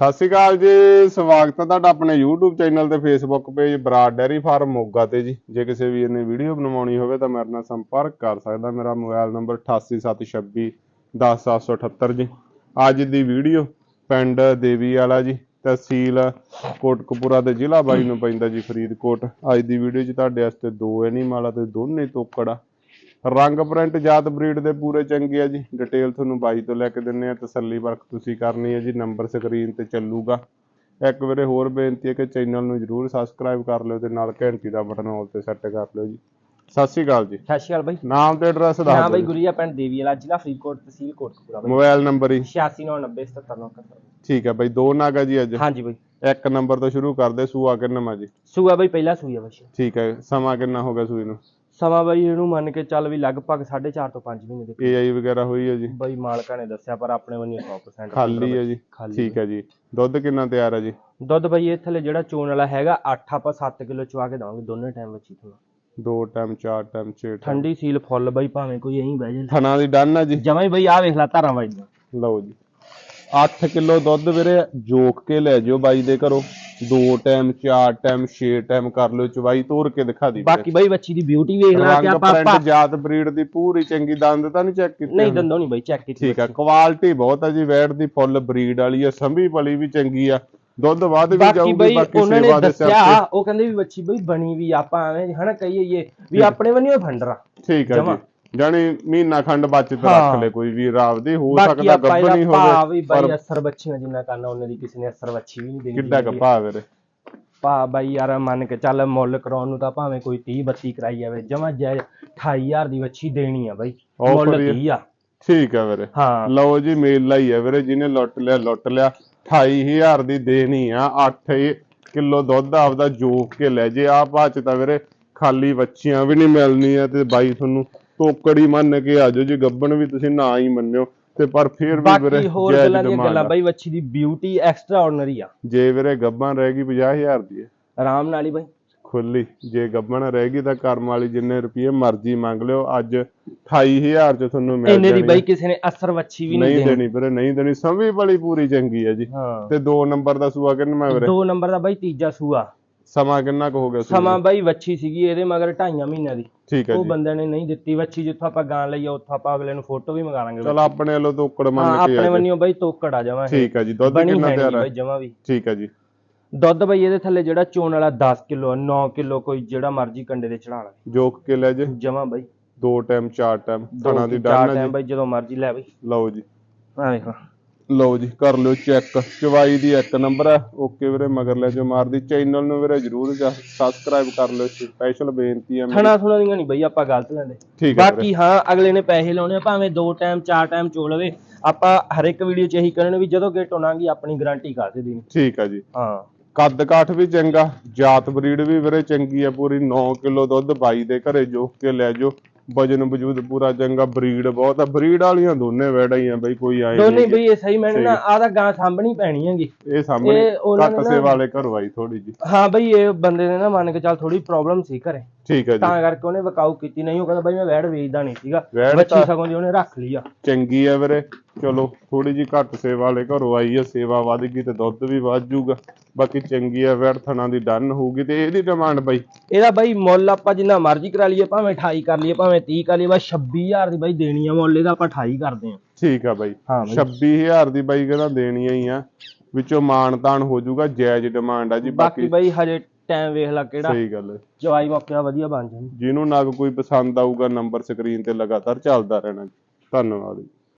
ਸਤਿ ਸ਼੍ਰੀ ਅਕਾਲ ਜੀ, ਸਵਾਗਤ ਹੈ ਤੁਹਾਡਾ ਆਪਣੇ YouTube ਚੈਨਲ ਤੇ Facebook page Brar dairy farm Moga ਤੇ ਜੀ। ਜੇ ਕਿਸੇ ਵੀਰ ਨੇ ਵੀਡੀਓ ਬਣਵਾਉਣੀ ਹੋਵੇ ਤਾਂ ਮੇਰੇ ਨਾਲ ਸੰਪਰਕ ਕਰ ਸਕਦਾ ਮੇਰਾ ਮੋਬਾਈਲ ਨੰਬਰ 8876 10778 ਜੀ। ਅੱਜ ਦੀ ਵੀਡੀਓ ਪਿੰਡ ਦੇਵੀ ਵਾਲਾ ਜੀ, ਤਹਿਸੀਲ ਕੋਟਕਪੂਰਾ ਦੇ ਜ਼ਿਲ੍ਹਾ ਬਾਈ ਨੂੰ ਪੈਂਦਾ ਜੀ ਫਰੀਦਕੋਟ। ਅੱਜ ਦੀ ਵੀਡੀਓ 'ਚ ਤੁਹਾਡੇ ਵਾਸਤੇ ਦੋ ਐਨੀਮਲ ਆ ਤੇ ਦੋਨੇ ਤੋਕੜਾ ਰੰਗ ਪ੍ਰਿੰਟ ਜਾਤ ਬਰੀਡ ਦੇ ਪੂਰੇ ਚੰਗੇ ਆ ਜੀ। ਡਿਟੇਲ ਤੁਹਾਨੂੰ ਬਾਈ ਤੋਂ ਲੈ ਕੇ ਦਿੰਨੇ ਆ ਤਸੱਲੀ ਵਰਕ ਤੁਸੀਂ ਕਰਨੀ ਹੈ ਜੀ ਨੰਬਰ ਸਕਰੀਨ ਤੇ ਚੱਲੂਗਾ। ਇੱਕ ਵਾਰੇ ਹੋਰ ਬੇਨਤੀ ਹੈ ਕਿ ਚੈਨਲ ਨੂੰ ਜਰੂਰ ਸਬਸਕ੍ਰਾਈਬ ਕਰ ਲਿਓ ਤੇ ਨਾਲ ਘੰਟੀ ਦਾ ਬਟਨ ਆਲ ਤੇ ਸੈੱਟ ਕਰ ਲਿਓ ਜੀ। ਸਤਿ ਸ਼੍ਰੀ ਅਕਾਲ ਜੀ। ਸਤਿ ਸ਼੍ਰੀ ਅਕਾਲ ਬਾਈ। ਨਾਮ ਤੇ ਐਡਰੈਸ ਹਾਂ ਦੱਸ ਬਾਈ ਦਿਓ ਗੁਰੀਆ ਪਿੰਡ ਦੇਵੀ ਵਾਲਾ ਜ਼ਿਲ੍ਹਾ ਫਰੀਦਕੋਟ ਤਹਿਸੀਲ ਕੋਟਕਪੂਰਾ ਬਾਈ। ਮੋਬਾਈਲ ਨੰਬਰ ਹੀ। 8699977991 ਠੀਕ ਹੈ ਬਾਈ ਦੋ ਨਾਗ ਆ ਜੀ ਅੱਜ। ਹਾਂਜੀ ਬਾਈ। ਇੱਕ ਨੰਬਰ ਤੋਂ ਸ਼ੁਰੂ ਕਰਦੇ ਸੂਆ ਕਿੰਨਾ ਜੀ? ਸੂਆ ਬਾਈ ਪਹਿਲਾ ਸੂਆ ਬਾਈ ਠੀਕ ਹੈ ਸਮਾਂ ਕਿੰਨਾ ਹੋ ਗਿਆ ਸੂਈ ਨੂੰ? ਸਮਾਂ ਬਾਈ ਇਹਨੂੰ ਮੰਨ ਕੇ ਚੱਲ ਵੀ ਲਗਭਗ 4.5 ਤੋਂ 5 ਮਹੀਨੇ ਦੇ ਏਆਈ ਵਗੈਰਾ ਹੋਈ ਹੈ ਜੀ? ਬਾਈ ਮਾਲਕਾਂ ਨੇ ਦੱਸਿਆ ਪਰ ਆਪਣੇ ਵੱਲੋਂ 100% ਖਾਲੀ ਹੈ ਜੀ? ਠੀਕ ਹੈ। ਜੀ। ਦੁੱਧ ਕਿੰਨਾ ਤਿਆਰ ਹੈ ਜੀ? ਦੁੱਧ ਬਾਈ ਇਹ ਥੱਲੇ ਜਿਹੜਾ ਚੋਣ ਵਾਲਾ ਹੈਗਾ 8 ਆਪਾਂ 7 ਕਿਲੋ ਚਵਾ ਕੇ ਦਵਾਂਗੇ ਦੋਨੇ ਟਾਈਮ ਵਿੱਚ ਹੀ ਤੁਹਾਨੂੰ ਦੋ ਟਾਈਮ ਚਾਰ ਟਾਈਮ ਛੇ ਠੰਡੀ ਸੀਲ ਫੁੱਲ ਬਾਈ ਭਾਵੇਂ ਕੋਈ ਐਂ ਬਹਿ ਜਾਏ। ਥਣਾ ਦੀ ਡਨ ਆ ਜੀ? ਜਮਾਂ ਹੀ ਬਾਈ ਆ ਵੇਖ ਲੈ ਧਾਰਾਂ ਬਾਈ ਦੀਆਂ। ਲਓ ਜੀ। 8 ਕਿਲੋ ਦੁੱਧ ਵੀਰੇ ਜੋਕ ਕੇ ਲੈ ਜਿਓ ਬਾਈ ਦੇ ਘਰੋਂ। ਦੋ ਟਾਈਮ ਚਾਰ ਟਾਈਮ ਛੇ ਟਾਈਮ ਕਰ ਲਿਓ ਚਵਾਈ ਤੋਰ ਕੇ ਦਿਖਾ ਦੀ ਬਾਕੀ ਬਾਈ ਬੱਚੀ ਦੀ ਬਿਊਟੀ ਵੇਖ ਲੈ ਕਿ ਆਪਾਂ ਪ੍ਰਿੰਟ ਜਾਤ ਬਰੀਡ ਦੀ ਪੂਰੀ ਚੰਗੀ ਦੰਦ ਤਾਂ ਨਹੀਂ ਚੈੱਕ ਕੀਤੀ ਨਹੀਂ ਦੰਦੋਂ ਨਹੀਂ ਬਾਈ ਚੈੱਕ ਕੀਤੀ ਠੀਕ ਆ ਕੁਆਲਿਟੀ ਬਹੁਤ ਆ ਜੀ ਵੈਟ ਦੀ ਫੁੱਲ ਬਰੀਡ ਵਾਲੀ ਆ ਸੰਭੀ ਪਲੀ ਵੀ ਚੰਗੀ ਆ। ਦੁੱਧ ਵੱਧ ਵੀ ਬਾਕੀ ਜਾਊਗੀ ਬਈ ਬਾਕੀ ਉਹਨਾਂ ਨੇ ਸੇਵਾ ਦੇ ਸਿਰ ਦੱਸਿਆ ਤੇ। ਉਹ ਕਹਿੰਦੇ ਵੀ ਬੱਚੀ ਬਈ ਬਣੀ ਵੀ ਆਪਾਂ ਐਵੇਂ ਹਨਾ ਕਹੀਏ ਵੀ ਆਪਣੇ ਵੱਲੋਂ ਫੰਡਰਾ ਠੀਕ ਆ। ਜੀ। ਜਾਣੀ ਮਹੀਨਾ ਖੰਡ ਬਚਤ ਹਾਂ। ਰੱਖ ਲੈ ਕੋਈ ਵੀ ਰਾਵਦੀ ਹੋ ਬਾਕੀ ਸਕਦਾ ਆਪਾਂ ਗੱਭਣੀ ਇਹਦਾ ਭਾਅ ਵੀ ਹੋਵੇ ਬਾਈ ਅਸਰ ਬੱਚੀਆਂ ਜਿੰਨਾ ਕਰਨਾ ਉਹਨਾਂ ਦੀ ਕਿਸੇ ਨੇ ਅਸਰ ਬੱਚੀ ਵੀ ਨਹੀਂ ਦੇਣੀ ਕਿੱਡਾ ਹੈਗੀ। ਵੀਰੇ। ਭਾਅ ਬਾਈ ਯਾਰ ਮੰਨ ਕੇ ਚੱਲ ਮੁੱਲ ਕਰਾਉਣ ਨੂੰ ਤਾਂ ਭਾਵੇਂ ਕੋਈ 30 32 ਕਰਾਈ ਜਾਵੇ ਜਮਾ ਜੈ 28000 ਦੀ ਬੱਚੀ ਦੇਣੀ ਆ ਬਾਈ। Offer ਮੁੱਲ ਹੀ ਆ। 30 ਆ। ਠੀਕ ਆ ਵੀਰੇ। ਹਾਂ। ਲਓ ਜੀ ਮੇਲਾ ਹੀ ਆ ਵੀਰੇ ਜਿਹਨੇ ਲੁੱਟ ਲਿਆ ਲੁੱਟ ਲਿਆ। 28000 ਦੀ ਦੇਣੀ ਆ 8 ਕਿਲੋ ਦੁੱਧ ਆਪਦਾ ਜੋਕ ਕੇ ਲੈ ਜੇ। ਆ ਬਾਅਦ ਚ ਤਾਂ ਵੀਰੇ ਖਾਲੀ ਬੱਚੀਆਂ ਵੀ ਨਹੀਂ ਮਿਲਣੀਆਂ ਤੇ ਬਾਈ ਤੁਹਾਨੂੰ ਤੋਕੜੀ ਮੰਨ ਕੇ ਆਜੋ ਜੀ ਗੱਬਣ ਵੀ ਤੁਸੀਂ ਨਾ ਹੀ ਮੰਨਿਓ ਤੇ ਪਰ ਫਿਰ ਵੀ ਵੀਰੇ ਬਾਕੀ ਹੋਰ ਜਾਇਜ਼ ਗੱਲਾਂ ਦੀਆਂ ਗੱਲਾਂ ਆ। ਬਾਈ ਬੱਚੀ ਦੀ ਬਿਊਟੀ ਐਕਸਟਰਾ ਆਰਡੀਨਰੀ ਆ। ਜੇ ਵੀਰੇ ਗੱਬਣ ਰਹੇਗੀ 50000 ਦੀ ਹੈ। ਆਰਾਮ ਨਾਲ ਹੀ ਬਾਈ। ਖੁੱਲੀ ਜੇ ਗੱਬਣ ਰਹੇਗੀ ਤਾਂ ਕਰਮ ਵਾਲੀ ਜਿੰਨੇ ਰੁਪਏ ਮਰਜ਼ੀ ਮੰਗ ਲਿਓ ਅੱਜ 28000 ਚ ਤੁਹਾਨੂੰ ਮਿਲ ਇੰਨੇ ਦੀ ਜਾਣੀ ਆ। ਬਾਈ ਕਿਸੇ ਨੇ ਅਸਰ ਬੱਚੀ ਵੀ ਨਹੀਂ ਨਹੀਂ ਦੇਣੀ। ਦੇਣੀ ਵੀਰੇ ਨਹੀਂ ਦੇਣੀ। ਸਮਝੀ ਵਾਲੀ ਪੂਰੀ ਚੰਗੀ ਹੈ ਜੀ। ਹਾਂ। ਤੇ 2 ਨੰਬਰ ਦਾ ਸੂਆ ਕਿੰਨਾ ਵੀਰੇ? ਦੋ ਨੰਬਰ ਦਾ ਬਾਈ ਤੀਜਾ ਸੂਆ। ਸਮਾਂ ਕਿੰਨਾ ਕੁ ਹੋ ਗਿਆ ਸੂਏ ਸਮਾਂ? ਬਾਈ ਵੱਛੀ ਸੀਗੀ ਇਹਦੇ ਮਗਰ ਢਾਈਆਂ ਮਹੀਨਿਆਂ ਦੀ। ਠੀਕ ਹੈ ਉਹ ਜੀ। ਬੰਦੇ ਨੇ ਨਹੀਂ ਦਿੱਤੀ ਵੱਛੀ ਜਿੱਥੋਂ ਆਪਾਂ ਗਾਂ ਲਈ ਆ ਉੱਥੋਂ ਆਪਾਂ ਅਗਲੇ ਨੂੰ ਫੋਟੋ ਵੀ ਮੰਗਾ ਲਾਂਗੇ ਚਲ ਆਪਣੇ ਵੱਲੋਂ ਤੋਕੜ ਮੰਨ ਕੇ ਆਪਣੇ। ਵੱਲੋਂ ਬਾਈ ਤੋਕੜ ਆ ਜਾਵਾਂ ਠੀਕ ਹੈ ਜੀ ਦੁੱਧ ਕਿੰਨਾ ਹੈ ਤਿਆਰ ਬਾਈ ਹੈ ਜਮਾ ਵੀ। ਠੀਕ ਹੈ ਜੀ। ਦੁੱਧ ਬਾਈ ਇਹਦੇ ਥੱਲੇ ਜਿਹੜਾ ਚੋਣ ਵਾਲਾ 10 ਕਿਲੋ 9 ਕਿਲੋ ਕੋਈ ਜਿਹੜਾ ਮਰਜ਼ੀ ਕੰਡੇ ਦੇ ਚੜਾ ਲਵੇ। ਜੋਕ ਕੇ ਲੈ ਜੇ। ਜਮਾ ਬਾਈ। ਦੋ ਟਾਈਮ ਚਾਰ ਟਾਈਮ ਥਣਾ ਦੀ ਟਾਈਮ ਜੀ। ਬਾਈ ਜਦੋਂ ਮਰਜ਼ੀ ਲੈ ਬਾਈ। ਲਓ ਜੀ। ਆ ਵੇਖ ਲਓ ਜੀ ਕਰ ਲਿਓ ਚੈੱਕ ਚਵਾਈ ਦੀ ਇੱਕ ਨੰਬਰ ਹੈ ਓਕੇ ਵੀਰੇ ਮਗਰ ਲੈ ਜੋ ਮਾਰਦੀ। ਚੈਨਲ ਨੂੰ ਵੀਰੇ ਜਰੂਰ ਸਬਸਕ੍ਰਾਈਬ ਕਰ ਲਿਓ ਸਪੈਸ਼ਲ ਬੇਨਤੀ ਹੈ ਥਣਾ ਥੁਣਾ ਦੀਆਂ ਨਹੀਂ ਬਾਈ ਆਪਾਂ ਗਲਤ ਲੈਂਦੇ। ਠੀਕ ਹੈ ਵੀਰੇ। ਬਾਕੀ ਹਾਂ ਅਗਲੇ ਨੇ ਪੈਸੇ ਲਾਉਣੇ ਆ ਭਾਵੇਂ ਦੋ ਟਾਈਮ ਚਾਰ ਟਾਈਮ ਚੋ ਲਵੇ। ਆਪਾਂ ਹਰ ਇੱਕ ਵੀਡੀਓ 'ਚ ਇਹੀ ਕਰਨ ਵੀ ਜਦੋਂ ਗੇਟ ਹੋਣਾਗੀ ਆਪਣੀ ਗਾਰੰਟੀ ਕਰ ਦੇ ਦੇਣੀ। ਠੀਕ ਹੈ ਜੀ। ਹਾਂ। ਕੱਦ ਕਾਠ ਵੀ ਚੰਗਾ ਜਾਤ ਬਰੀਡ ਵੀ ਵੀਰੇ ਚੰਗੀ ਆ ਪੂਰੀ। 9 ਕਿਲੋ ਦੁੱਧ ਬਾਈ ਦੇ ਘਰੇ ਜੋਕ ਕੇ ਲੈ ਜਾਓ। ਵਜਨ ਵਜੂਦ ਪੂਰਾ ਚੰਗਾ ਬਰੀਡ ਬਹੁਤ ਆ। ਬਰੀਡ ਵਾਲੀਆਂ ਦੋਨੇ ਵੈੜਾਂ ਹੀ ਆ ਬਈ ਕੋਈ ਆਏ ਦੋਨੇ ਬਈ ਇਹ ਸਹੀ ਮੈਨੂੰ ਨਾ ਆਹ ਤਾਂ ਗਾਂ ਸਾਂਭਣੀ ਪੈਣੀ ਹੈਗੀ। ਇਹ ਸਾਹਮਣੇ ਇਹ ਉਹਨਾਂ ਨੇ ਘੱਟ ਨਾ- ਸੇ ਵਾਲੇ ਘਰੋਂ ਆਈ ਥੋੜੀ ਜੀ ਹਾਂ ਬਈ ਇਹ ਬੰਦੇ ਨੇ ਨਾ ਮੰਨ ਕੇ ਚੱਲ ਥੋੜੀ ਪ੍ਰੋਬਲਮ ਸੀ ਘਰੇ। ਠੀਕ ਹੈ ਜੀ। ਤਾਂ ਕਰਕੇ ਉਹਨੇ ਵਕਾਊ ਕੀਤੀ ਨਹੀਂ ਉਹ ਕਹਿੰਦਾ ਬਾਈ ਮੈਂ ਵੈੜ ਵੇਚਦਾ ਨਹੀਂ ਸੀਗਾ। ਬੱਚੀ ਸਗੋਂ ਦੀ ਉਹਨੇ ਰੱਖ ਲਈ ਆ। ਚੰਗੀ ਆ ਵੀਰੇ। ਚਲੋ ਥੋੜੀ ਜੀ ਘੱਟ ਸੇਵਾ ਵਾਲੇ ਘਰੋਂ ਆਈ ਆ ਸੇਵਾ ਵਧ ਗਈ ਤੇ ਦੁੱਧ ਵੀ ਵੱਧ ਜਾਊਗਾ। ਬਾਕੀ ਚੰਗੀ ਆ ਵੈੜ ਥਣਾ ਦੀ ਡਨ ਹੋਊਗੀ ਤੇ ਇਹਦੀ ਡਿਮਾਂਡ ਬਾਈ? ਇਹਦਾ ਬਾਈ ਮੁੱਲ ਆਪਾਂ ਜਿੰਨਾ ਮਰਜ਼ੀ ਕਰਾ ਲਈਏ ਭਾਵੇਂ 28 ਕਰ ਲਈਏ ਭਾਵੇਂ 30 ਕਰ ਲਈਏ ਬਸ 26000 ਦੀ ਬਾਈ ਦੇਣੀ ਆ ਮੁੱਲ ਇਹਦਾ ਆਪਾਂ 28 ਕਰਦੇ ਆ। ਠੀਕ ਆ ਬਾਈ। ਹਾਂ ਬਾਈ। 26000 ਦੀ ਬਾਈ ਕਹਿੰਦਾ ਦੇਣੀਆਂ ਹੀ ਆ। ਵਿੱਚੋਂ ਮਾਣ ਤਾਣ ਹੋ ਜਾਊਗਾ ਜਾਇਜ਼ ਡਿਮਾਂਡ ਆ ਜੀ ਬਾਕੀ ਬਾਈ ਹਜੇ ਟਾਈਮ ਵੇਖ ਲੈ ਕਿਹੜਾ ਸਹੀ ਗੱਲ ਹੈ ਜਵਾਈ ਮੌਕੇ ਦਾ ਵਧੀਆ ਬਣ ਜਾਣੀ ਜਿਹਨੂੰ ਨਗ ਕੋਈ ਪਸੰਦ ਆਊਗਾ ਨੰਬਰ ਸਕਰੀਨ ਤੇ ਲਗਾਤਾਰ ਚੱਲਦਾ ਰਹਿਣਾ ਜੀ। ਧੰਨਵਾਦ ਜੀ।